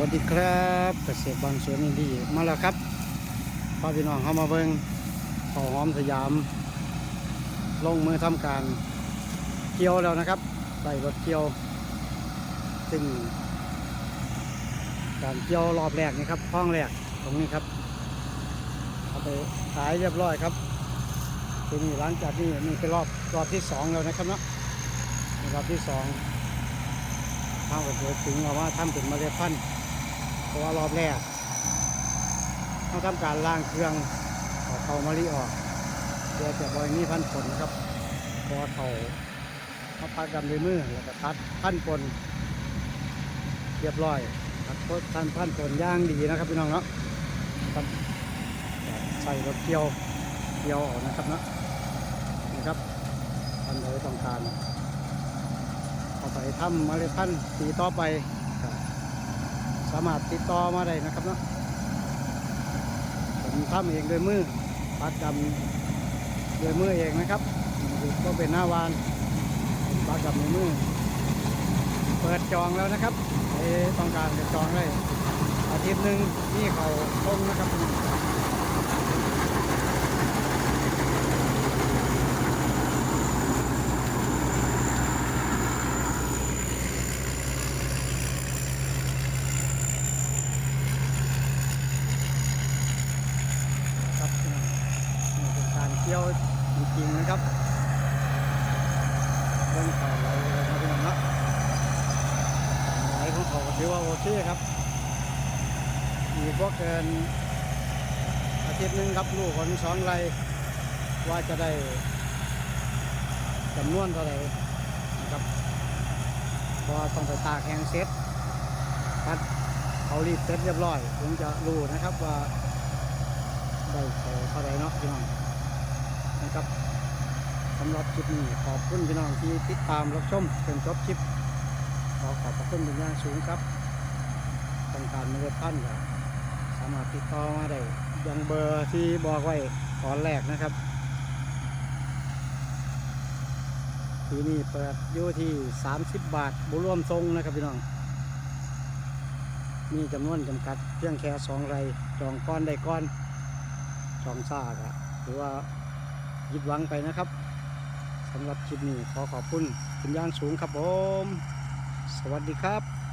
วัสดีครับเกษตรบางสวนอินดีมาแล้วครับพาพี่น้องเข้ามาเบิงข้าวหอมสยาม ลงมือทำการเกี่ยวแล้วนะครับใส่รถเกี่ยวซึ่งการเกี่ยวรอบแรกนี่ครับห้องแรกตรงนี้ครับเอาไปขายเรียบร้อยครับทีนี้หลังจากนี้นี่เป็นรอบรอบที่สองแล้วนะครับเนาะรอบที่สองเขาก็จะถึงเอาว่าทำเป็นเมล็ดพันธุ์ ราะว่ารอบแรกเขาทำการล้างเครื่องเอาเขามะลิออกเพื่อจะบอยนี้พันผลนะครับพอเขาเขาพัดกันด้วยมือแล้วก็ตัดพันผลเรียบร้อยตัดพันพันผลย่างดีนะครับพี่น้องเนาะใส่รถเกี่ยวเกี่ยวออกนะครับเนาะนี่ครับท่านใดต้องการเอาไปทำเมล็ดพันธุ์ปีต่อไป สามารถติดต่อมาได้นะครับเนาะผมทำเองด้วยมือปักดำด้วยมือเองนะครับก็เป็นหน้าวานปักดำด้วยมือ เปิดจองแล้วนะครับใครต้องการจะจองได้อาทิตย์หนึ่งนี่เขาคงนะครับนี่ เที่ยวจริงๆนะครับเรื่องข่าวไหลเลยนะพี่น้องนะไหลของเขาก็ถือว่าโอเคครับอีกพวกเกินอาทิตย์นึงครับลูกคนสองไรว่าจะได้จำนวนเท่าไหร่นะครับพราะว่าต้องไปตากแห้งเซ็ตคัดเขารีดเซ็ตเรียบร้อยถึงจะรู้นะครับว่าได้เท่าไรเนาะพี่น้อง นะครับสำหรับคลิปนี้ขอบคุณพี่น้องที่ติดตามรับชมจนจบคลิป ขอขอบพระคุณเป็นอย่างสูงครับต้องการเมล็ดพันก็สามารถติดต่อมาได้ยังเบอร์ที่บอกไว้ตอนแรกนะครับที่นี่เปิดอยู่ที่ 30 บาทบุรวมทรงนะครับพี่น้อง มีจำนวนจำกัดเพียงแค่สองไรจองก้อนได้ก้อนจองซ่ากอะหรือว่า ยิดหวังไปนะครับสำหรับคลิปนี้ขอขอบคุณเป็นอย่างสูงครับผม สวัสดีครับ